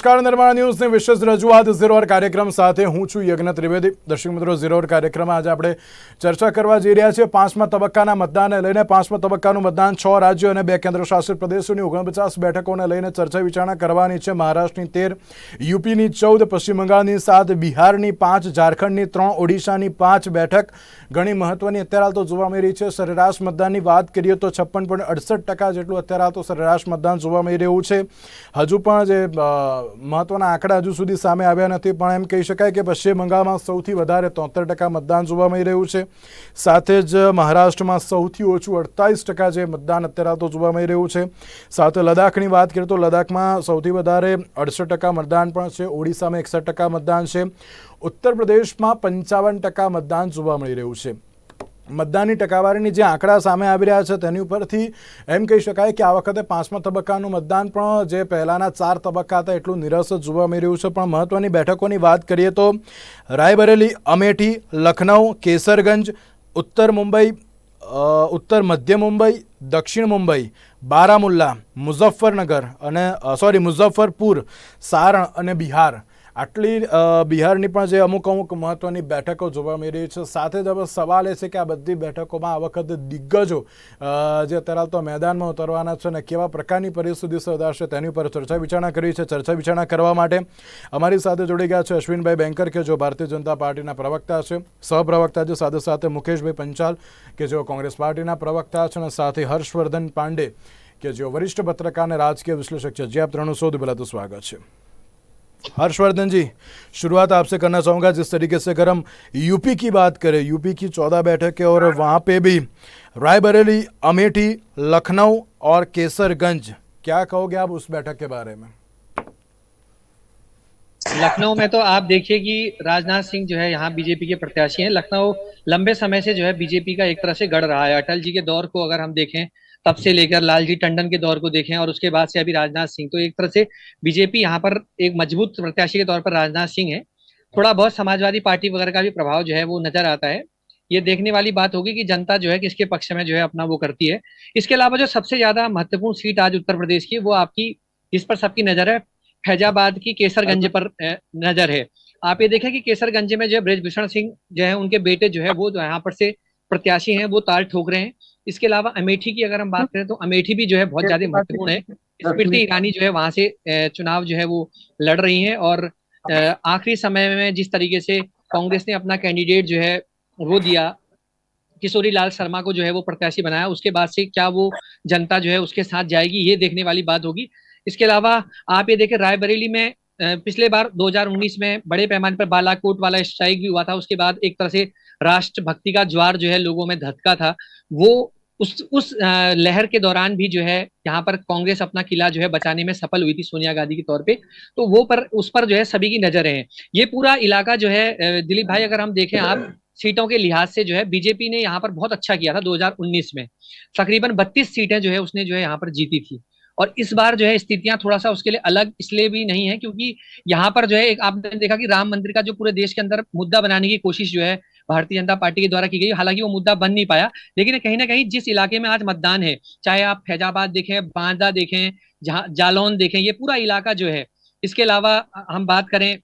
નમસ્કાર, નિર્માણ ન્યૂઝની વિશેષ રજૂઆત ઝીરો અવર કાર્યક્રમ સાથે હું છું યજ્ઞ ત્રિવેદી. દર્શક મિત્રો ઝીરો અવર કાર્યક્રમમાં આજે આપણે ચર્ચા કરવા જઈ રહ્યા છીએ. પાંચમા તબક્કાના મતદાનને લઈને પાંચમા તબક્કાનું મતદાન છ રાજ્યો અને બે કેન્દ્રશાસિત પ્રદેશોની ઓગણપચાસ બેઠકોને લઈને ચર્ચા વિચારણા કરવાની છે. મહારાષ્ટ્રની તેર, યુપીની ચૌદ, પશ્ચિમ બંગાળની સાત, બિહારની પાંચ, ઝારખંડની ત્રણ, ઓડિશાની પાંચ બેઠક. ઘણી મહત્વની અત્યારે હાલ તો જોવા મળી રહી છે. સરેરાશ મતદાનની વાત કરીએ તો છપ્પન પોઈન્ટ અડસઠ ટકા જેટલું અત્યારે હાલ તો સરેરાશ મતદાન જોવા મળી રહ્યું છે. હજુ પણ જે મહત્વના આંકડા હજુ સુધી સામે આવ્યા નથી, પણ એમ કહી શકાય કે પશ્ચિમ બંગાળમાં સૌથી વધારે તોતેર ટકા મતદાન જોવા મળી રહ્યું છે. સાથે જ મહારાષ્ટ્રમાં સૌથી ઓછું અડતાલીસ ટકા જે મતદાન અત્યારે તો જોવા મળી રહ્યું છે. સાથે લદ્દાખની વાત કરીએ તો લદ્દાખમાં સૌથી વધારે અડસઠ ટકા મતદાન પણ છે, ઓડિશામાં એકસઠ ટકા મતદાન છે. ઉત્તર પ્રદેશમાં પંચાવન ટકા મતદાન જોવા મળી રહ્યું છે. મતદાનની ટકાવારીની જે આંકડા સામે આવી રહ્યા છે તેની ઉપરથી એમ કહી શકાય કે આ વખતે પાંચમા તબક્કાનું મતદાન પણ જે પહેલાંના ચાર તબક્કા હતા એટલું નિરસ જોવા મળી રહ્યું છે. પણ મહત્ત્વની બેઠકોની વાત કરીએ તો રાયબરેલી, અમેઠી, લખનઉ, કેસરગંજ, ઉત્તર મુંબઈ ઉત્તર મધ્ય મુંબઈ, દક્ષિણ મુંબઈ, બારામુલ્લા, મુઝફ્ફરનગર અને સોરી મુઝફ્ફરપુર, સારણ અને બિહાર. આટલી બિહારની પણ જે અમુક અમુક મહત્ત્વની બેઠકો જોવા મળી રહી છે. સાથે જ હવે સવાલ એ છે કે આ બધી બેઠકોમાં આ વખતે દિગ્ગજો જે અત્યારે તો મેદાનમાં ઉતરવાના છે અને કેવા પ્રકારની પરિસ્થિતિ સર્જાશે તેની ઉપર ચર્ચા વિચારણા કરી છે. ચર્ચા વિચારણા કરવા માટે અમારી સાથે જોડી ગયા છે અશ્વિનભાઈ બેંકર કે જો ભારતીય જનતા પાર્ટીના પ્રવક્તા છે, સહપ્રવક્તા છે. સાથે સાથે મુકેશભાઈ પંચાલ, કે જેઓ કોંગ્રેસ પાર્ટીના પ્રવક્તા છે. અને સાથે હર્ષવર્ધન પાંડે, કે જેઓ વરિષ્ઠ પત્રકાર અને રાજકીય વિશ્લેષક છે. જે આપ ત્રણું સૌથી પહેલાં તો સ્વાગત છે. हर्षवर्धन जी, शुरुआत आपसे करना चाहूँगा। जिस तरीके से अगर हम यूपी की बात करें, यूपी की चौदह बैठक है और वहाँ पे भी रायबरेली, अमेठी, लखनऊ और केसरगंज, क्या कहोगे आप उस बैठक के बारे में? लखनऊ में तो आप देखिए कि राजनाथ सिंह जो है यहाँ बीजेपी के प्रत्याशी हैं। लखनऊ लंबे समय से जो है बीजेपी का एक तरह से गढ़ रहा है। अटल जी के दौर को अगर हम देखें तब से लेकर लालजी टंडन के दौर को देखें और उसके बाद से अभी राजनाथ सिंह। तो एक तरह से बीजेपी यहाँ पर एक मज़बूत प्रत्याशी के तौर पर राजनाथ सिंह है। थोड़ा बहुत समाजवादी पार्टी वगैरह का भी प्रभाव जो है वो नज़र आता है। ये देखने वाली बात होगी कि जनता जो है किसके पक्ष में जो है अपना वो करती है। इसके अलावा जो सबसे ज़्यादा महत्वपूर्ण सीट आज उत्तर प्रदेश की, वो आपकी जिस पर सबकी नज़र है, फैजाबाद की केसरगंज पर नज़र है। आप ये देखें कि केसरगंज में जो है ब्रजभूषण सिंह जो है, उनके बेटे जो है वो यहाँ पर से प्रत्याशी हैं, वो ताल ठोक रहे हैं। इसके अलावा अमेठी की अगर हम बात करें तो अमेठी भी जो है बहुत ज़्यादा महत्वपूर्ण है। स्मृति ईरानी जो है वहाँ से चुनाव जो है वो लड़ रही है और आखिरी समय में जिस तरीके से कांग्रेस ने अपना कैंडिडेट जो है वो दिया किशोरी लाल शर्मा को जो है वो प्रत्याशी बनाया उसके बाद से क्या वो जनता जो है उसके साथ जाएगी ये देखने वाली बात होगी। इसके अलावा आप ये देखें रायबरेली में पिछले बार 2019 में बड़े पैमाने पर बालाकोट वाला स्ट्राइक भी हुआ था उसके बाद एक तरह से राष्ट्रभक्ति का ज्वार जो है लोगों में धक्का था। वो उस उस लहर के दौरान भी जो है, यहाँ पर कांग्रेस अपना किला जो है बचाने में सफल हुई थी सोनिया गांधी के तौर पे। तो वो पर, उस पर जो है सभी की नज़रें हैं। ये पूरा इलाका जो है दिलीप भाई, अगर हम देखें आप, सीटों के लिहाज से जो है, बीजेपी ने यहाँ पर बहुत अच्छा किया था 2019 में। तकरीबन 32 सीटें जो है, उसने जो है यहाँ पर जीती थी। और इस बार जो है, स्थितियाँ थोड़ा सा उसके लिए अलग, इसलिए भी नहीं है, क्योंकि यहाँ पर जो है, एक आपने देखा कि राम मंदिर का जो पूरे देश के अंदर मुद्दा बनाने की कोशिश जो है भारतीय जनता पार्टी के द्वारा की गई। हालाँकि वो मुद्दा बन नहीं पाया, लेकिन कहीं ना कहीं जिस इलाके में आज मतदान है, चाहे आप फैजाबाद देखें, बांदा देखें जालौन देखें, ये पूरा इलाका जो है, इसके अलावा हम बात करें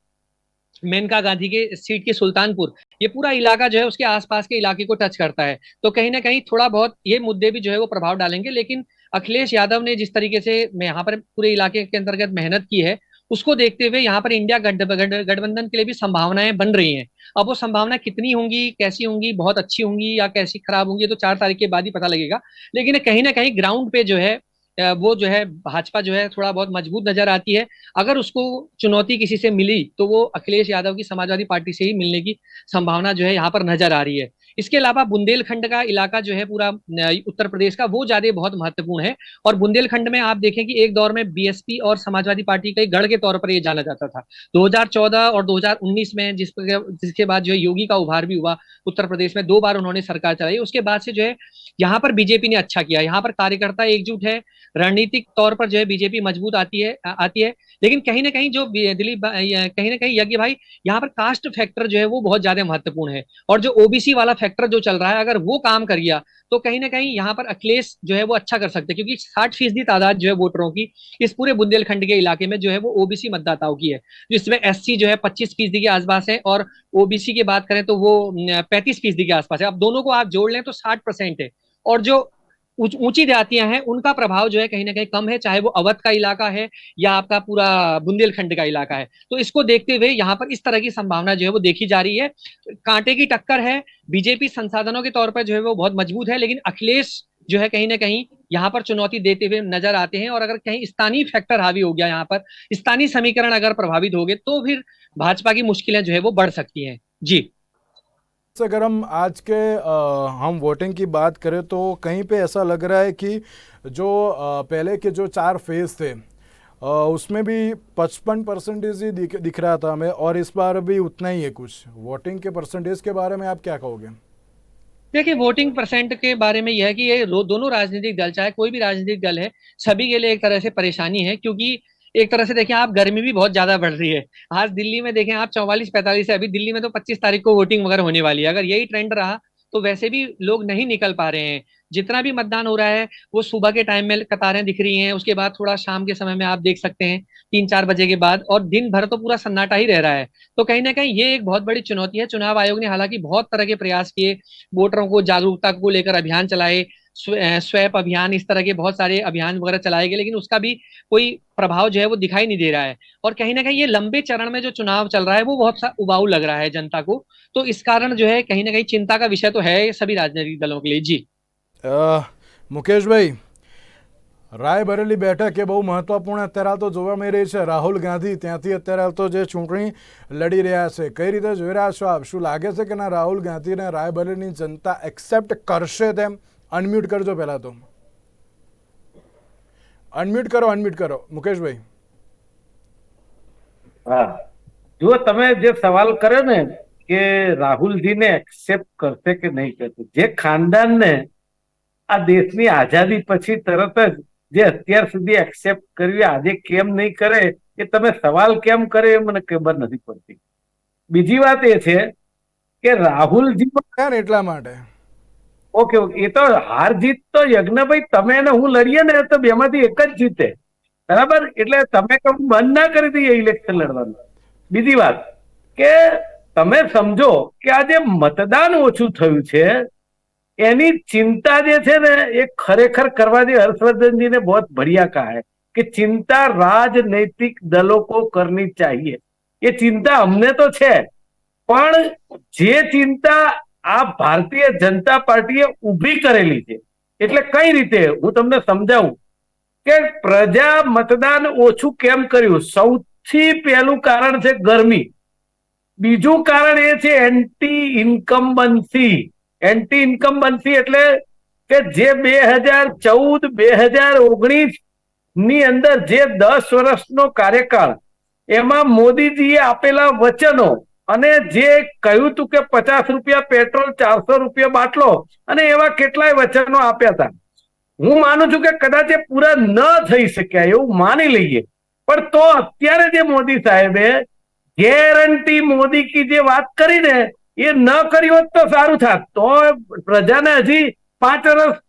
मेनका गांधी के सीट के सुल्तानपुर, ये पूरा इलाका जो है उसके आसपास के इलाके को टच करता है। तो कहीं ना कहीं थोड़ा बहुत ये मुद्दे भी जो है वो प्रभाव डालेंगे, लेकिन अखिलेश यादव ने जिस तरीके से यहाँ पर पूरे इलाके के अंतर्गत मेहनत की है उसको देखते हुए यहाँ पर इंडिया गठबंधन के लिए भी संभावनाएँ बन रही हैं। अब वो संभावना कितनी होंगी, कैसी होंगी, बहुत अच्छी होंगी या कैसी खराब होंगी तो चार तारीख के बाद ही पता लगेगा। लेकिन कहीं ना कहीं ग्राउंड पे जो है वो जो है, भाजपा जो है, थोड़ा बहुत मज़बूत नज़र आती है। अगर उसको चुनौती किसी से मिली तो वो अखिलेश यादव की समाजवादी पार्टी से ही मिलने की संभावना जो है, यहाँ पर नज़र आ रही है। इसके अलावा बुंदेलखंड का इलाका जो है पूरा उत्तर प्रदेश का, वो ज़्यादा बहुत महत्वपूर्ण है। और बुंदेलखंड में आप देखें कि एक दौर में बीएसपी और समाजवादी पार्टी का गढ़ के तौर पर ये जाना जाता था। 2014 और 2019 में जिस जिसके बाद जो है योगी का उभार भी हुआ, उत्तर प्रदेश में दो बार उन्होंने सरकार चलाई। उसके बाद से जो है यहाँ पर बीजेपी ने अच्छा किया। यहाँ पर कार्यकर्ता एकजुट है। रणनीतिक तौर पर जो है बीजेपी मज़बूत आती है आती है। लेकिन कहीं ना कहीं जो दिलीप कहीं ना कहीं यज्ञ भाई, यहाँ पर कास्ट फैक्टर जो है वो बहुत ज़्यादा महत्वपूर्ण है। और जो ओबीसी वाला फैक्टर जो चल रहा है, अगर वो काम कर गया तो कहीं ना कहीं यहाँ पर अखिलेश जो है वो अच्छा कर सकते हैं। क्योंकि साठ फ़ीसदी तादाद जो है वोटरों की, इस पूरे बुंदेलखंड के इलाके में जो है वो ओबीसी मतदाताओं की है, जिसमें एससी जो है पच्चीस फ़ीसदी के आसपास है और ओबीसी की बात करें तो वो पैंतीस फ़ीसदी के आसपास है। अब दोनों को आप जोड़ लें तो साठ परसेंट है। और जो ऊँची जातियाँ हैं, उनका प्रभाव जो है कहीं ना कहीं कम है, चाहे वो अवध का इलाका है या आपका पूरा बुंदेलखंड का इलाका है। तो इसको देखते हुए यहाँ पर इस तरह की संभावना जो है वो देखी जा रही है। कांटे की टक्कर है, बीजेपी संसाधनों के तौर पर जो है वो बहुत मज़बूत है, लेकिन अखिलेश जो है कहीं ना कहीं यहाँ पर चुनौती देते हुए नज़र आते हैं, और अगर कहीं स्थानीय फैक्टर हावी हो गया यहाँ पर, स्थानीय समीकरण अगर प्रभावित हो गए तो फिर भाजपा की मुश्किलें जो है वो बढ़ सकती हैं। जी। अगर हम आज के अ, हम वोटिंग की बात करें तो कहीं पे ऐसा लग रहा है कि जो अ, पहले के जो चार फ़ेज़ थे अ, उसमें भी पचपन परसेंटेज ही दिख, दिख रहा था हमें और इस बार भी उतना ही है कुछ। वोटिंग के परसेंटेज के बारे में आप क्या कहोगे? देखिए वोटिंग परसेंट के बारे में यह है कि ये दोनों राजनीतिक दल चाहे कोई भी राजनीतिक दल है सभी के लिए एक तरह से परेशानी है क्योंकि एक तरह से देखिए आप गर्मी भी बहुत ज़्यादा बढ़ रही है। आज दिल्ली में देखें, आप चौवालीस पैंतालीस है अभी दिल्ली में तो पच्चीस तारीख को वोटिंग वगैरह होने वाली है। अगर यही ट्रेंड रहा तो वैसे भी लोग नहीं निकल पा रहे हैं। जितना भी मतदान हो रहा है, वो सुबह के टाइम में कतारें दिख रही हैं, उसके बाद थोड़ा शाम के समय में आप देख सकते हैं तीन चार बजे के बाद, और दिन भर तो पूरा सन्नाटा ही रह रहा है। तो कहीं ना कहीं ये एक बहुत बड़ी चुनौती है। चुनाव आयोग ने हालाँकि बहुत तरह के प्रयास किए, वोटरों को जागरूकता को लेकर अभियान चलाए स्वैप अभियान इस तरह के बहुत सारे अभियान वगैरह चलाए गए लेकिन उसका भी कोई प्रभाव जो है वो दिखाई नहीं दे रहा है और कहीं ना कहीं ये लंबे चरण में जो चुनाव चल रहा है वो बहुत सा उबाऊ लग रहा है जनता को तो इस कारण जो है कहीं ना कहीं चिंता का विषय तो है ये सभी राजनीतिक दलों के लिए जी અ, મુકેશભાઈ રાયબરેલી બેઠક એ બહુ મહત્વપૂર્ણ અત્યારે હાલ તો જોવા મળી રહી છે રાહુલ ગાંધી ત્યાંથી અત્યારે હાલ તો જે ચૂંટણી લડી રહ્યા છે કઈ રીતે જોઈ રહ્યા છો આપ શું લાગે છે કે ના રાહુલ ગાંધીને રાયબરેલીની જનતા એક્સેપ્ટ કરશે તેમ અનમ્યુટ કરજો પહેલાં તો. અનમ્યુટ કરો અનમ્યુટ કરો. મુકેશભાઈ. હા. જો તમે જે સવાલ કરે ને કે રાહુલજીને એક્સેપ્ટ કરશે કે નહીં કરશે જે ખાનદાનને આ દેશની આઝાદી પછી તરત જ જે અત્યાર સુધી એક્સેપ્ટ કર્યું આજે કેમ નહીં કરે એ તમે સવાલ કેમ કરે એ મને ખબર નથી પડતી. બીજી વાત એ છે કે રાહુલજી પણ એટલા માટે? Okay okay. એ તો હાર જીત તો યજ્ઞભાઈ, તમે અને હું લડીએ ને તો બે બેમાંથી એક જ જીતે. બરાબર? એટલે તમે મન ના કરી દઈએ ઇલેક્શન લડવાનું. બીજી વાત કે તમે સમજો કે આ જે મતદાન ઓછું થયું છે, એની ચિંતા જે છે ને, એ ખરેખર કરવા જે હર્ષવર્ધનજીને બહુ બઢિયા કહે કે ચિંતા રાજનૈતિક દલો કો કરની ચાહીએ. એ ચિંતા અમને તો છે, પણ જે ચિંતા આ ભારતીય જનતા પાર્ટીએ ઊભી કરેલી છે. એટલે કઈ રીતે? હું તમને સમજાવું કે પ્રજા મતદાન ઓછું કેમ કર્યું? સૌથી પહેલું કારણ છે ગરમી. બીજું કારણ એ છે એન્ટી ઇન્કમ્બન્સી એન્ટી ઇન્કમ્બન્સી એટલે કે જે બે હજાર ચૌદ, બે હજાર ઓગણીસની અંદર જે દસ વર્ષનો કાર્યકાળ, એમાં મોદીજીએ આપેલા વચનો અને જે કહ્યું હતું કે પચાસ રૂપિયા પેટ્રોલ, ચારસો રૂપિયા બાટલો, અને એવા કેટલાય વચનો આપ્યા હતા હું માનું છું કે કદાચ એ પૂરા ન થઈ શક્યા, એવું માની લઈએ. પણ તો અત્યારે જે મોદી સાહેબે ગેરંટી મોદી કી જે વાત કરી ને એ ન કરી હોત તો સારું થાત. તો પ્રજાને હજી પાંચ વર્ષ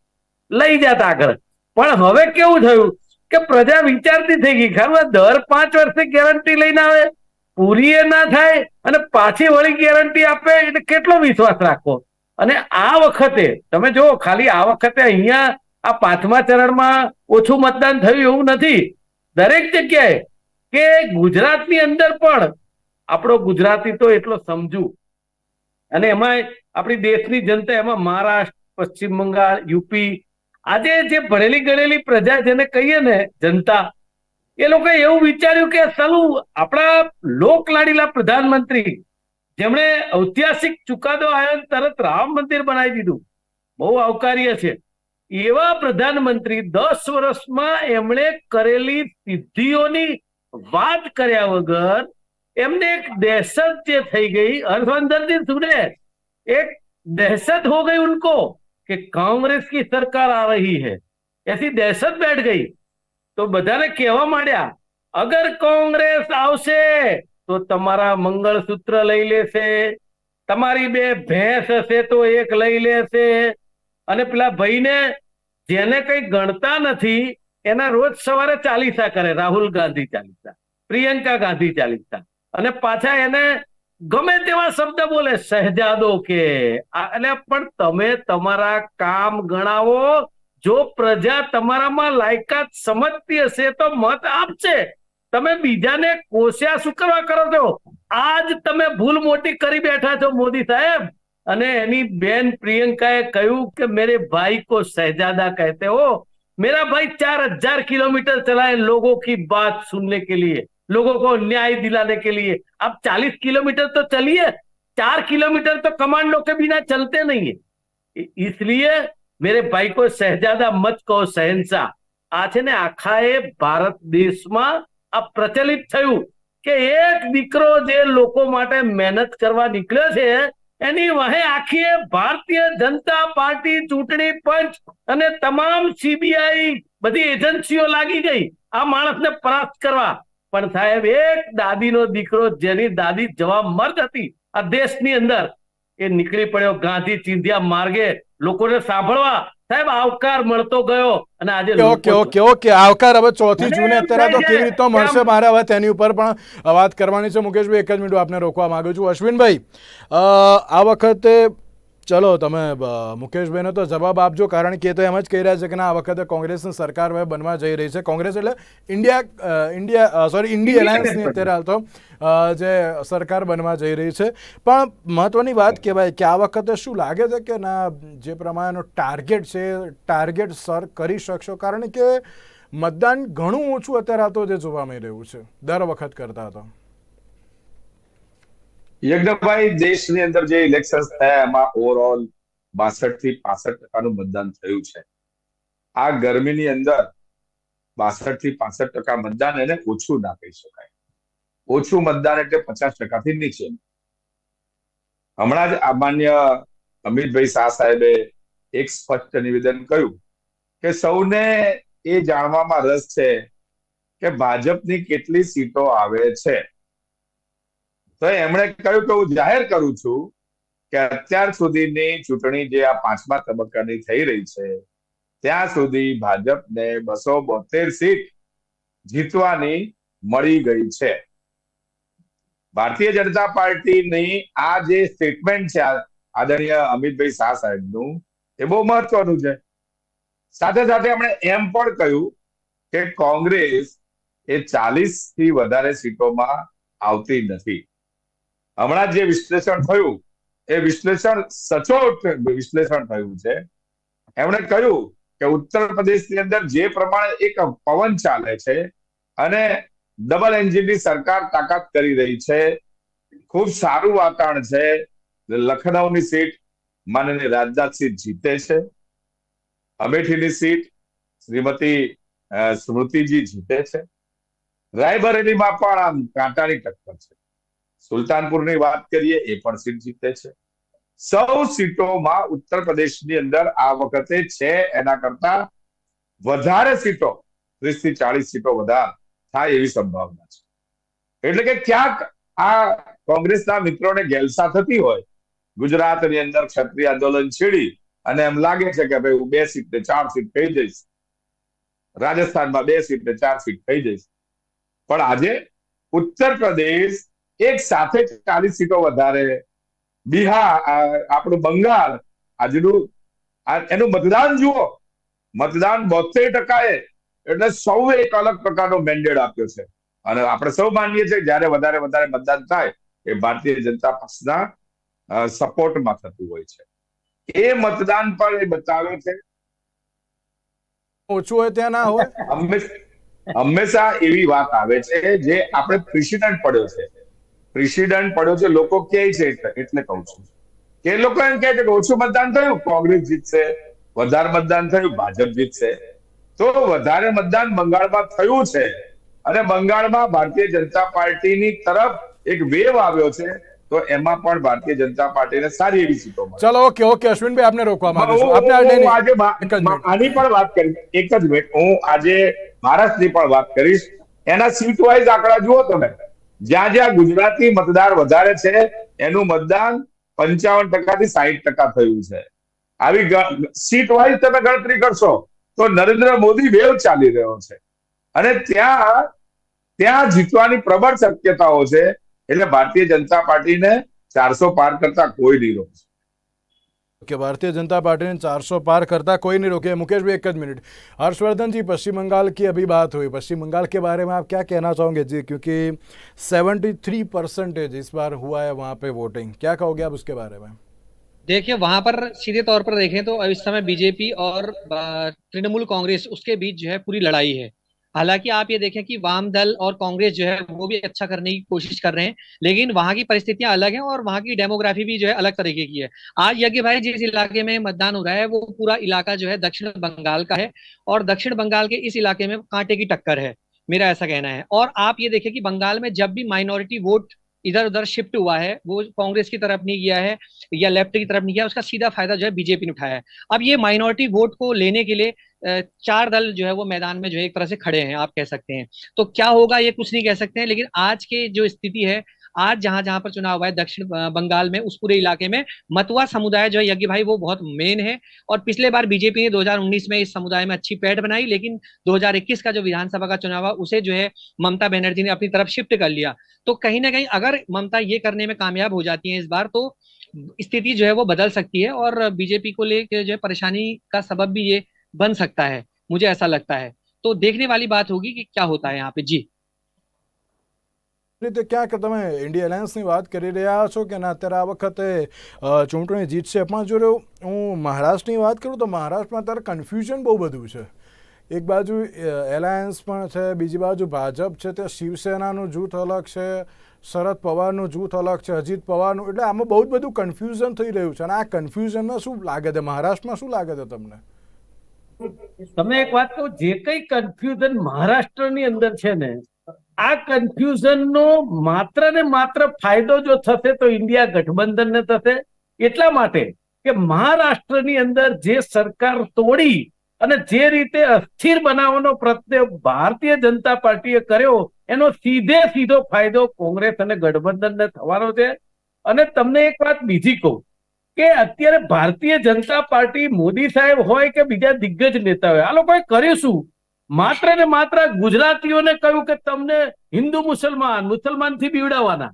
લઈ જતા આગળ. પણ હવે કેવું થયું કે પ્રજા વિચારતી થઈ ગઈ. ખરું દર પાંચ વર્ષે ગેરંટી લઈને આવે? પૂરી એ ના થાય? અને પાછી વળી ગેરંટી આપે એટલે કેટલો વિશ્વાસ રાખવો અને આ વખતે, તમે જુઓ, ખાલી આ વખતે અહીંયા આ પાંચમા ચરણમાં ઓછું મતદાન થયું એવું નથી. દરેક જગ્યાએ કે ગુજરાતની અંદર પણ, આપણો ગુજરાતી તો એટલો સમજુ. અને એમાં આપણી દેશની જનતા એમાં મહારાષ્ટ્ર, પશ્ચિમ બંગાળ, યુપી, આજે જે ભણેલી ગણેલી પ્રજા જેને કહીએ ને જનતા એ લોકોએ એવું વિચાર્યું કે સાલું આપણા લોકલાડીલા પ્રધાનમંત્રી જેમણે ઐતિહાસિક ચુકાદો આવ્યો ને તરત રામ મંદિર બનાવી દીધું બહુ આવકાર્ય છે એવા પ્રધાનમંત્રી દસ વર્ષમાં એમણે કરેલી સિદ્ધિઓની વાત કર્યા વગર એમને એક દહેશત જે થઈ ગઈ હર્ષવર્ધનજી સુને એક दहशत हो गई उनको कि कांग्रेस की सरकार आ रही है ऐसी दहशत बैठ गई તો બધાને કહેવા માંડ્યા, અગર કોંગ્રેસ આવશે, તો તમારા મંગળસૂત્ર લઈ લેશે, તમારી બે ભેંસ હશે તો એક લઈ લેશે. અને પેલા ભાઈને, જેને કઈ ગણતા નથી, એના રોજ સવારે ચાલીસા કરે, રાહુલ ગાંધી ચાલીસા, પ્રિયંકા ગાંધી ચાલીસા. અને પાછા એને ગમે તેવા શબ્દ બોલે, શહેજાદો કે. એટલે પણ તમે તમારા કામ ગણાવો જો પ્રજા તમારામાં લાયકાત સમજતી હશે તો મત આપશે તમે બીજાને કોસ્યા શું કરવા કરો છો આજ તમે ભૂલ મોટી કરી બેઠા છો મોદી સાહેબ અને એની બેન પ્રિયંકાએ કહ્યું કે મેરે ભાઈ को शहजादा कहते हो मेरा भाई चार हजार किलोमीटर चला है लोगों की बात सुनने के लिए लोगों को न्याय दिलाने के लिए अब चालीस किलोमीटर तो चलिए चार किलोमीटर तो कमांडो के बिना चलते नहीं है इ- इसलिए मेरे भाई को शहजादा मत કહો શહેનશાહ આ છે ને આખા એ ભારત દેશમાં આ પ્રચલિત થયું કે એક દીકરો જે લોકો માટે મહેનત કરવા નીકળ્યો છે એની વહે આખી એ ભારતીય જનતા પાર્ટી ચૂંટણી પંચ અને તમામ સીબીઆઈ બધી એજન્સીઓ લાગી ગઈ આ માણસને પરાસ્ત કરવા પણ સાહેબ એક દાદીનો દીકરો જેની દાદી જવાબ મર્દ હતી આ દેશની અંદર એ નીકળી પડ્યો ગાંધી ચિંધ્યા માર્ગે લોકોને સાંભળવા સાહેબ આવકાર મળતો ગયો અને આજે ઓકે ઓકે ઓકે આવકાર હવે ચોથી જૂને અત્યારે તો કેવી રીતે રીતનો મળશે મારે હવે તેની ઉપર પણ વાત કરવાની છે. મુકેશભાઈ એક જ મિનિટ આપને રોકવા માંગુ છું. અશ્વિનભાઈ આ વખતે ચલો તમે મુકેશભાઈનો તો જવાબ આપજો કારણ કે તો એમ જ કહી રહ્યા છે કે ના આ વખતે કોંગ્રેસની સરકાર હવે બનવા જઈ રહી છે. કોંગ્રેસ એટલે ઇન્ડિયા ઇન્ડિયા સોરી ઇન્ડિયા એલાયન્સની અત્યારે હાલ તો જે સરકાર બનવા જઈ રહી છે. પણ મહત્વની વાત કહેવાય કે આ વખતે શું લાગે છે કે ના જે પ્રમાણેનો ટાર્ગેટ છે ટાર્ગેટ સર કરી શકશો? કારણ કે મતદાન ઘણું ઓછું અત્યારે હાલ તો જે જોવા મળી રહ્યું છે દર વખત કરતા હતા યજ્ઞભાઈ, દેશની અંદર જે ઇલેક્શન થયા, એમાં ઓવરઓલ બાસઠથી પાસઠ ટકાનું મતદાન થયું છે. આ ગરમીની અંદર બાસઠથી પાસઠ ટકા મતદાન એને ઓછું ના કહી શકાય. ઓછું મતદાન એટલે પચાસ ટકાથી નીચે. હમણાં જ માન્ય અમિતભાઈ શાહ સાહેબે એક સ્પષ્ટ નિવેદન કહ્યું કે સૌને એ જાણવામાં રસ છે કે ભાજપની કેટલી સીટો આવે છે. તો એમણે કહ્યું કે હું જાહેર કરું છું કે અત્યાર સુધીની ચૂંટણી જે આ પાંચમા તબક્કાની થઈ રહી છે, ત્યાં સુધી ભાજપને બસો બોતેર સીટ જીતવાની મળી ગઈ છે. ભારતીય જનતા પાર્ટીની આ જે સ્ટેટમેન્ટ છે આદરણીય અમિતભાઈ શાહ સાહેબનું, એ બહુ મહત્વનું છે. સાથે સાથે એમણે એમ પણ કહ્યું કે કોંગ્રેસ એ ચાલીસથી વધારે સીટોમાં આવતી નથી. હમણાં જે વિશ્લેષણ થયું, એ વિશ્લેષણ સચોટ વિશ્લેષણ થયું છે. એમણે કહ્યું કે ઉત્તર પ્રદેશની અંદર જે પ્રમાણે એક પવન ચાલે છે અને ડબલ એન્જિનની સરકાર તાકાત કરી રહી છે, ખૂબ સારું વાતાવરણ છે લખનૌની સીટ માનનીય રાજનાથસિંહ જીતે છે, અમેઠીની સીટ શ્રીમતી સ્મૃતિજી જીતે છે. રાયબરેલીમાં પણ આમ કાંટાની ટક્કર છે. સુલતાનપુરની વાત કરીએ, એ પણ સીટ જીતે છે. સૌ સીટોમાં ઉત્તર પ્રદેશની અંદર આ વખતે છે, એના કરતા વધારે સીટો ત્રીસથી ચાલીસ સીટો વધારે થાય એવી સંભાવના છે. એટલે કે ક્યાંક આ કોંગ્રેસના મિત્રોને ગેલસા થતી હોય, ગુજરાતની અંદર ક્ષત્રિય આંદોલન છેડી, અને એમ લાગે છે કે ભાઈ હું બે સીટ ને ચાર સીટ થઈ જઈશ રાજસ્થાનમાં બે સીટ ને ચાર સીટ થઈ જઈશ પણ આજે ઉત્તર પ્રદેશ એક સાથે ચાલીસ સીટો વધારે. બિહાર આપણું બંગાળ આજનું એનું મતદાન જુઓ. મતદાન બોતેર ટકાએ એટલે સૌએ એક અલગ પ્રકારનો મેન્ડેટ આપ્યો છે. અને આપણે સૌ માનીએ છીએ જ્યારે વધારે વધારે મતદાન થાય એ ભારતીય જનતા પક્ષના સપોર્ટમાં થતું હોય છે. એ મતદાન પણ એ બતાવે છે. ઓછું હોય ત્યાં ના હોય? હંમેશા એવી વાત આવે છે જે આપણે પ્રેસિડન્ટ પડ્યો છે. પ્રિસિડન્ટ પડ્યો છે લોકો કહે છે એટલે કહું છું. કે લોકો એમ કહે છે કે ઓછું મતદાન થયું કોંગ્રેસ જીતશે વધારે મતદાન થયું ભાજપ જીતશે. તો વધારે મતદાન બંગાળમાં થયું છે. અને બંગાળમાં ભારતીય જનતા પાર્ટીની તરફ એક વેવ આવ્યો છે તો એમાં પણ ભારતીય જનતા પાર્ટીને સારી એવી સીટો ચલો ઓકે ઓકે અશ્વિનભાઈ આપને રોકવા માંગુ છું આપને. આજે. આની પણ વાત કરી એક જ મિનિટ. હું આજે મહારાષ્ટ્રની પણ વાત કરીશ. એના સીટ વાઇઝ આંકડા જુઓ તમે. જ્યાં જ્યાં ગુજરાતી મતદાર વધારે છે, એનું મતદાન પંચાવન ટકાથી સાહીઠ ટકા થયું છે. આવી સીટ વાઇઝ તમે ગણતરી કરશો, તો નરેન્દ્ર મોદી વેવ ચાલી રહ્યો છે. અને ત્યાં ત્યાં જીતવાની પ્રબળ શક્યતાઓ છે, એટલે ભારતીય જનતા પાર્ટીને ચારસો પાર કરતા કોઈ નહીં રોકશે. कि भारतीय जनता पार्टी ने 400 पार करता, कोई नहीं रोके। मुकेश भाई, एक मिनट। हर्षवर्धन जी, पश्चिम बंगाल की अभी बात हुई। पश्चिम बंगाल के बारे में आप क्या कहना चाहोगे जी? क्योंकि 73 परसेंटेज इस बार हुआ है, वहाँ पे वोटिंग क्या कहोगे आप उसके बारे में? देखिए, वहाँ पर सीधे तौर पर देखें तो इस समय बीजेपी और तृणमूल कांग्रेस, उसके बीच जो है पूरी लड़ाई है। हालाँकि आप ये देखें कि वाम दल और कांग्रेस जो है, वो भी अच्छा करने की कोशिश कर रहे हैं, लेकिन वहाँ की परिस्थितियाँ अलग हैं और वहाँ की डेमोग्राफी भी जो है अलग तरीके की है। आज यज्ञ भाई जिस इलाके में मतदान हो रहा है, वो पूरा इलाका जो है दक्षिण बंगाल का है और दक्षिण बंगाल के इस इलाके में कांटे की टक्कर है, मेरा ऐसा कहना है। और आप ये देखें कि बंगाल में जब भी माइनॉरिटी वोट इधर उधर शिफ्ट हुआ है, वो कांग्रेस की तरफ़ नहीं गया है या लेफ़्ट की तरफ़ नहीं गया, उसका सीधा फ़ायदा जो है बीजेपी ने उठाया है। अब ये माइनॉरिटी वोट को लेने के लिए चार दल जो है वो मैदान में जो है एक तरह से खड़े हैं, आप कह सकते हैं। तो क्या होगा ये कुछ नहीं कह सकते हैं, लेकिन आज के जो स्थिति है आज जहाँ जहाँ पर चुनाव हुआ है, दक्षिण बंगाल में, उस पूरे इलाके में, मतुआ समुदाय जो है, यज्ञ भाई, वो बहुत मेन है। और पिछले बार बीजेपी ने 2019 में इस समुदाय में अच्छी पैठ बनाई, लेकिन 2021 का जो विधानसभा का चुनाव हुआ, उसे जो है, ममता बनर्जी ने अपनी तरफ़ शिफ्ट कर लिया। तो कहीं ना कहीं अगर ममता ये करने में कामयाब हो जाती है इस बार तो स्थिति जो है, वो बदल सकती है और बीजेपी को लेकर जो है, परेशानी का सबब भी ये बन सकता है, मुझे ऐसा लगता है। तो देखने वाली बात होगी कि क्या होता है यहाँ पे। जी। રીતે ક્યાંક તમે ઇન્ડિયા એલાયન્સની વાત કરી રહ્યા છો કે ના, અત્યારે આ વખતે ચૂંટણી જીતશે. પણ જો હું મહારાષ્ટ્રની વાત કરું તો મહારાષ્ટ્રમાં અત્યારે કન્ફ્યુઝન બહુ બધું છે. એક બાજુ એલાયન્સ પણ છે, બીજી બાજુ ભાજપ છે તે શિવસેનાનું જૂથ અલગ છે, શરદ પવારનું જૂથ અલગ છે, અજીત પવારનું, એટલે આમાં બહુ જ બધું કન્ફ્યુઝન થઈ રહ્યું છે. અને આ કન્ફ્યુઝનમાં શું લાગે છે? મહારાષ્ટ્રમાં શું લાગે છે તમને? તમે એક વાત કહું, જે કઈ કન્ફ્યુઝન મહારાષ્ટ્રની અંદર છે ને આ કન્ફ્યુઝનનો માત્ર ને માત્ર ફાયદો જો થશે તો ઇન્ડિયા ગઠબંધનને થશે. એટલા માટે કે મહારાષ્ટ્રની અંદર જે સરકાર તોડી અને જે રીતે અસ્થિર બનાવવાનો પ્રયત્ન ભારતીય જનતા પાર્ટીએ કર્યો, એનો સીધે સીધો ફાયદો કોંગ્રેસ અને ગઠબંધનને થવાનો છે. અને તમને એક વાત બીજી કહું, કે અત્યારે ભારતીય જનતા પાર્ટી મોદી સાહેબ હોય કે બીજા દિગ્ગજ નેતા હોય, આ લોકોએ કર્યું શું? માત્ર ને માત્ર ગુજરાતીઓને કહ્યું કે તમને હિન્દુ, મુસલમાન મુસલમાનથી બીવડાવવાના.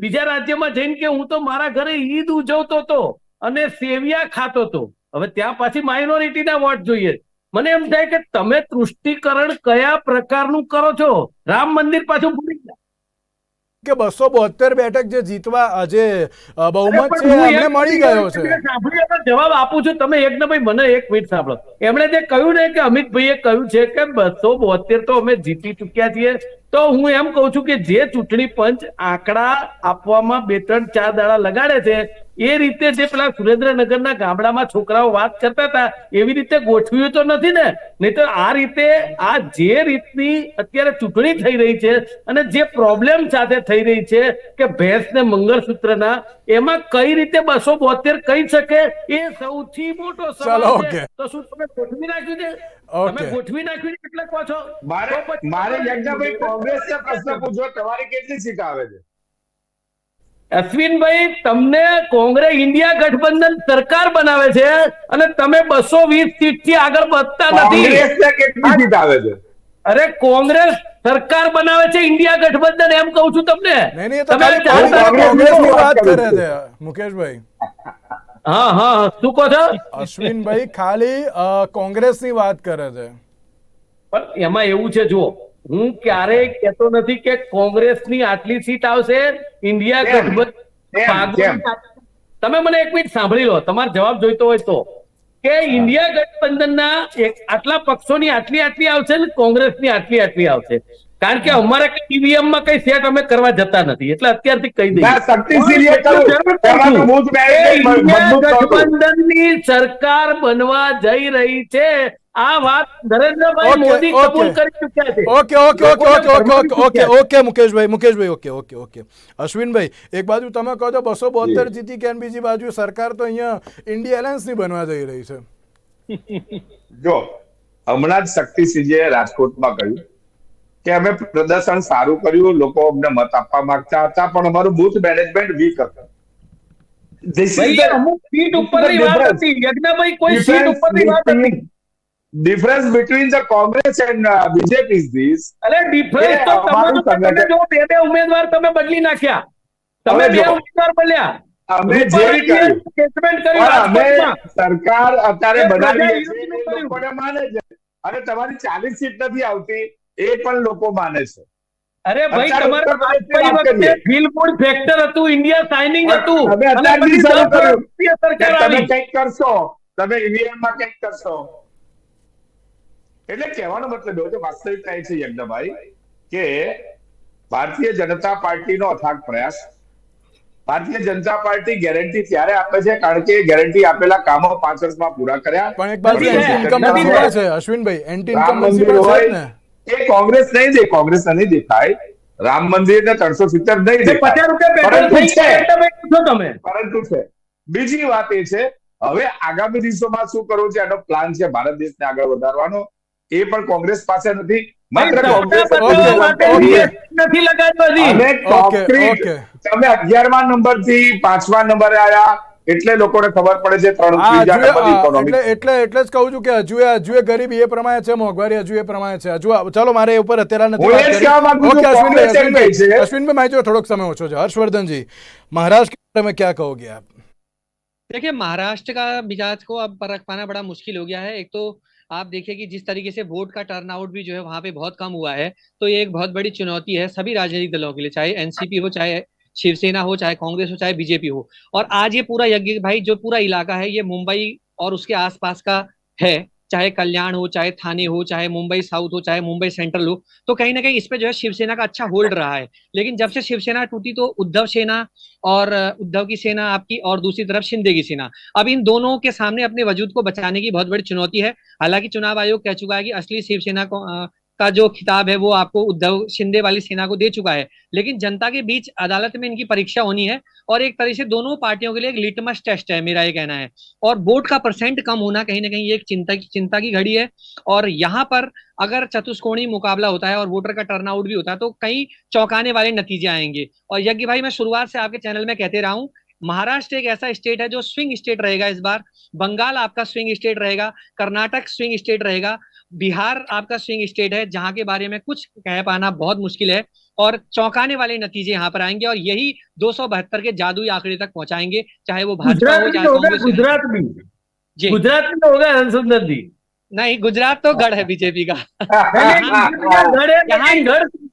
બીજા રાજ્યમાં જઈને કે હું તો મારા ઘરે ઈદ ઉજવતો હતો અને સેવિયા ખાતો હતો હવે ત્યાં પાછી માઇનોરિટીના વોટ જોઈએ. મને એમ થાય કે તમે તૃષ્ટિકરણ કયા પ્રકારનું કરો છો? રામ મંદિર પાછું ભૂલી કે બસો બોતેર બેઠક જે જીતવા જે બહુમત છે એમને મળી ગયો છે. જવાબ આપું છું. તમે એક ને ભાઈ મને એક મિનિટ સાંભળો. એમણે જે કહ્યું ને કે અમિતભાઈએ કહ્યું છે કે બસો બોતેર તો અમે જીતી ચુક્યા છીએ તો હું એમ કહું છું કે જે ચૂંટણી પંચ આંકડા આપવામાં બે ત્રણ ચાર દાડા લગાડે છે એ રીતે જે પેલા સુરેન્દ્રનગરના ગામડામાં છોકરાઓ વાત કરતા હતા એવી રીતે ગોઠવ્યું તો નથી ને? નહીં તો આ રીતે આ જે રીતની અત્યારે ચૂંટણી થઈ રહી છે અને જે પ્રોબ્લેમ સાથે થઈ રહી છે કે ભેંસ ને મંગળસૂત્રના એમાં કઈ રીતે બસો બોતેર કહી શકે એ સૌથી મોટો સવાલ છે. તો શું તમે ગોઠવી નાખ્યું છે. તમે ગોઠવી નાખ્યું એટલે કહો છો. મારે મારે યજ્ઞભાઈ કોંગ્રેસને પ્રશ્ન પૂછો તમારી કેટલી સીટ આવે છે? અશ્વિનભાઈ તમને કોંગ્રેસ ઇન્ડિયા ગઠબંધન સરકાર બનાવે છે અને તમે બસો વીસ સીટથી આગળ વધતા નથી. કેટલી સીટ આવે છે? અરે કોંગ્રેસ સરકાર બનાવે છે ઇન્ડિયા ગઠબંધન એમ કહું છું તમને. તમે કોંગ્રેસ- કોંગ્રેસની વાત કરે છે મુકેશભાઈ. હા હા શું કહો છો? અશ્વિનભાઈ ખાલી કોંગ્રેસની વાત કરે છે. પણ એમાં એવું છે જુઓ હું ક્યારેય કહેતો નથી કે કોંગ્રેસની આટલી સીટ આવશે ઇન્ડિયા? ગઠબંધન તમે મને એક મિનિટ સાંભળી લો તમારો જવાબ જોઈતો હોય તો. કે ઇન્ડિયા ગઠબંધનના એક આટલા પક્ષોની આટલી આટલી આવશે ને કોંગ્રેસની આટલી આટલી આવશે? કારણ કે અમારે ઈવીએમમાં કઈ સેટ અમે કરવા જતા નથી. એટલે અત્યારથી કહી ગઠબંધનની સરકાર બનવા જઈ રહી છે. આ વાત નરેન્દ્રભાઈ મોદી કબૂલ કરી ચૂક્યા છે. Okay okay okay okay okay okay okay Mukeshbhai Mukeshbhai okay okay okay Ashwinbhai એક બાજુ તમે કહો છો બસો બોતેર જીતી કે બીજી બાજુ સરકાર તો અહીંયા ઇન્ડિયા એલાયન્સની બનવા જઈ રહી છે. જો હમણાં જ શક્તિસિંહજીએ રાજકોટમાં કહ્યું. કે અમે પ્રદર્શન સારું કર્યું લોકો અમને મત આપવા માંગતા હતા પણ અમારું બુથ મેનેજમેન્ટ વીક હતું. Difference between the Congress and BJP is this અરે ડિફરન્સ તો તમારું તમે જો બે બે ઉમેદવાર તમે બદલી નાખ્યા. તમે બે ઉમેદવાર બદલ્યા અમે જે સ્ટેટમેન્ટ કરી અમે સરકાર અત્યારે બનાવી માને છે. અને તમારી 40 સીટ નથી આવતી. એ પણ લોકો માને છે. અરે ભાઈ તમારે વાત વખતે કરીએ. ફેક્ટર હતું ઇન્ડિયા સાઇનિંગ હતું. હવે અત્યારથી શરૂ કર્યું. સરકાર તમે કંઈક કરશો. તમે ઈવીએમમાં કંઈક કરશો. એટલે કહેવાનો મતલબ એવો છે વાસ્તવિકતા એ છે યજ્ઞભાઈ કે ભારતીય જનતા પાર્ટીનો અથાગ પ્રયાસ. ભારતીય જનતા પાર્ટી ગેરંટી ત્યારે આપે છે કારણ કે ગેરંટી આપેલા કામો પાંચ વર્ષમાં પૂરા કર્યા. પણ એક બાજુ એન્ટી ઇન્કમ છે. અશ્વિનભાઈ. એન્ટી ઇન્કમ છે હોય. ને. એ કોંગ્રેસ નહીં દે કોંગ્રેસ નહીં દેખાય. રામ મંદિર ને ત્રણસો સિત્તેર નહીં દેખાય. પરંતુ છે. બીજી વાત એ છે હવે આગામી દિવસોમાં શું કરવું છે? એનો પ્લાન છે ભારત દેશને આગળ વધારવાનો. એ પણ કોંગ્રેસ પાસે નથી. માત્ર કોંગ્રેસ નથી. ઓકે. તમે અગિયારમા નંબરથી પાંચમા નંબરે આયા. એટલે લોકોને ખબર પડે છે ત્રણ એટલે એટલે જ કહું છું કે હજુ હજુ એ પ્રમાણે છે મોંઘવારી હજુ એ પ્રમાણે છે. હજુ ચાલો મારે ઉપર અત્યારે નથી અશ્વિનભાઈ અશ્વિનભાઈ માહિતી થોડોક સમય ઓછો છે. હર્ષવર્ધનજી महाराष्ट्र में क्या कहोगे आप देखिए महाराष्ट्र का मिजाज को अब परख पाना बड़ा मुश्किल हो गया है। एक तो आप देखिए कि जिस तरीके से वोट का टर्नआउट भी जो है वहाँ पे बहुत कम हुआ है तो ये एक बहुत बड़ी चुनौती है सभी राजनीतिक दलों के लिए चाहे एनसीपी हो चाहे शिवसेना हो, चाहे कांग्रेस हो, चाहे बीजेपी हो। और आज ये पूरा यज्ञ, भाई, जो पूरा इलाका है, ये मुंबई और उसके आसपास का है, चाहे कल्याण हो, चाहे थाने हो, चाहे मुंबई साउथ हो, चाहे मुंबई सेंट्रल हो तो कहीं ना कहीं इस पे जो है शिवसेना का अच्छा होल्ड रहा है। लेकिन जब से शिवसेना टूटी तो उद्धव सेना और, उद्धव की सेना आपकी और दूसरी तरफ़ शिंदे की सेना। अब इन दोनों के सामने अपने वजूद को बचाने की बहुत बड़ी चुनौती है। हालाँकि चुनाव आयोग कह चुका है कि असली शिवसेना को का जो खिताब है वो आपको उद्धव शिंदे वाली सेना को दे चुका है। लेकिन जनता के बीच अदालत में इनकी परीक्षा होनी है और एक तरह से दोनों पार्टियों के लिए एक लिटमस टेस्ट है, मेरा ये कहना है। और वोट का परसेंट कम होना कहीं ना कहीं एक चिंता की चिंता की घड़ी है। और यहाँ पर अगर चतुष्कोणीय मुकाबला होता है और वोटर का टर्नआउट भी होता है तो कई चौंकाने वाले नतीजे आएँगे। और यज्ञ भाई, मैं शुरुआत से आपके चैनल में कहते रहा हूँ, महाराष्ट्र एक ऐसा स्टेट है जो स्विंग स्टेट रहेगा इस बार। बंगाल आपका स्विंग स्टेट रहेगा, कर्नाटक स्विंग स्टेट रहेगा। बिहार आपका स्विंग स्टेट है जहाँ के बारे में कुछ कह पाना बहुत मुश्किल है और चौंकाने वाले नतीजे यहाँ पर आएँगे और यही दो सौ बहत्तर के जादुई आंकड़े तक पहुंचाएँगे चाहे वो भाजपा हो चाहे। गुजरात में। गुजरात में होगा हरसुंदर जी। नहीं गुजरात तो गढ़ है बीजेपी का।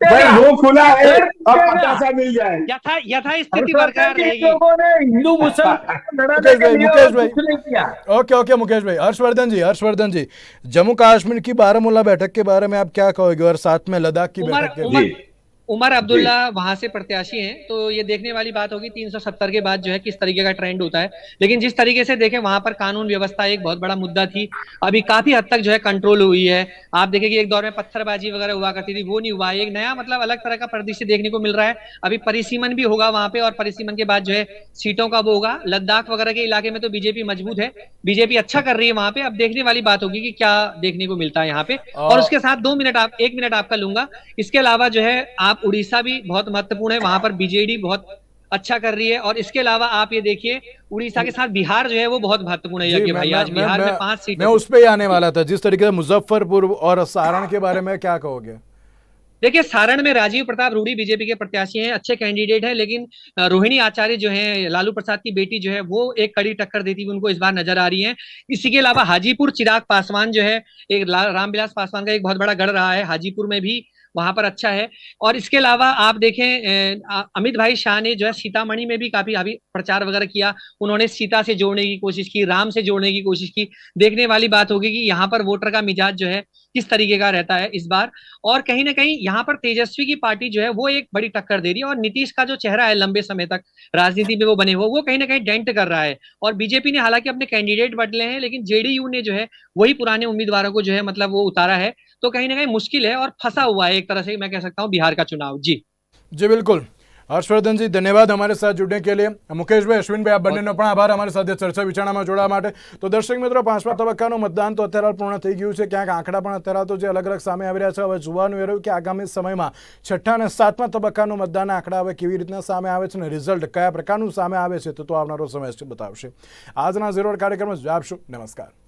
है। मुँह खुला है अब। मिल जाए। यथा यथा स्थिति बरकरार रहेगी। लोगों ने हिंदू मुसलमान किया। ओके ओके मुकेश भाई। हर्षवर्धन जी हर्षवर्धन जी। जम्मू कश्मीर की बारामूला बैठक के बारे में आप क्या कहोगे? और साथ में लद्दाख की बैठक के उमर अब्दुल्ला वहाँ से प्रत्याशी हैं तो ये देखने वाली बात होगी 370 के बाद जो है किस तरीके का ट्रेंड होता है। लेकिन जिस तरीके से देखें वहाँ पर कानून व्यवस्था एक बहुत बड़ा मुद्दा थी। अभी काफ़ी हद तक जो है कंट्रोल हुई है। आप देखें कि एक दौर में पत्थरबाजी वगैरह हुआ करती थी वो नहीं हुआ। एक नया मतलब अलग तरह का परिदृश्य देखने को मिल रहा है। अभी परिसीमन भी होगा वहाँ पे और परिसीमन के बाद जो है सीटों का वो होगा। लद्दाख वगैरह के इलाके में तो बीजेपी मज़बूत है। बीजेपी अच्छा कर रही है वहाँ पे। अब देखने वाली बात होगी कि क्या देखने को मिलता है यहाँ पे। और उसके साथ दो मिनट आप एक मिनट आपका लूँगा। इसके अलावा जो है आप उड़ीसा भी बहुत महत्वपूर्ण है वहाँ पर बीजेडी बहुत अच्छा कर रही है और इसके अलावा आप ये देखिए उड़ीसा के साथ बिहार जो है वो बहुत महत्वपूर्ण है यज्ञ भाई। आज बिहार में पाँच मैं उस पे ही आने वाला था जिस तरीके से मुजफ्फरपुर और सारण के बारे में क्या कहोगे? देखिए सारण में राजीव प्रताप रूडी बीजेपी के प्रत्याशी हैं अच्छे कैंडिडेट हैं लेकिन रोहिणी आचार्य जो है लालू प्रसाद की बेटी जो है वो एक कड़ी टक्कर देती हुई उनको इस बार नज़र आ रही है। इसी के अलावा हाजीपुर चिराग पासवान जो है एक रामविलास पासवान का एक बहुत बड़ा गढ़ रहा है हाजीपुर में भी वहाँ पर अच्छा है। और इसके अलावा आप देखें अमित भाई शाह ने जो है सीतामढ़ी में भी काफ़ी अभी प्रचार वगैरह किया। उन्होंने सीता से जोड़ने की कोशिश की, राम से जोड़ने की कोशिश की। देखने वाली बात होगी कि यहाँ पर वोटर का मिजाज जो है किस तरीके का रहता है इस बार? और कहीं ना कहीं यहाँ पर तेजस्वी की पार्टी जो है, वो एक बड़ी टक्कर दे रही है और नीतीश का जो चेहरा है लंबे समय तक राजनीति में वो बने हुए, वो कहीं ना कहीं डेंट कर रहा है। और बीजेपी ने हालाँकि अपने कैंडिडेट बदले हैं, लेकिन जेडीयू ने जो है, वही पुराने उम्मीदवारों को जो है मतलब वो उतारा है। तो कहीं ना कहीं मुश्किल है और फंसा हुआ है एक तरह से, मैं कह सकता हूँ, बिहार का चुनाव। जी। જી બિલકુલ હર્ષવર્ધનજી ધન્યવાદ અમારી સાથે जुड़ने के लिए મુકેશભાઈ અશ્વિનભાઈ આ બંનેનો પણ આભાર અમારી સાથે ચર્ચા વિચારણામાં જોડાવા માટે તો દર્શક મિત્રો પાંચમા તબક્કાનું મતદાન તો અત્યારે હાલ પૂર્ણ થઈ ગયું છે ક્યાંક આંકડા પણ અત્યારે હાલ તો જે અલગ અલગ સામે આવી રહ્યા છે હવે જોવાનું એ રહ્યું કે આગામી સમયમાં છઠ્ઠા અને સાતમા તબક્કાનું મતદાનના આંકડા હવે કેવી રીતના સામે આવે છે અને રિઝલ્ટ કયા પ્રકારનું સામે આવે છે તો તો આવનારો સમય જ બતાવશે આજના ઝીરો કાર્યક્રમ જ આપશું નમસ્કાર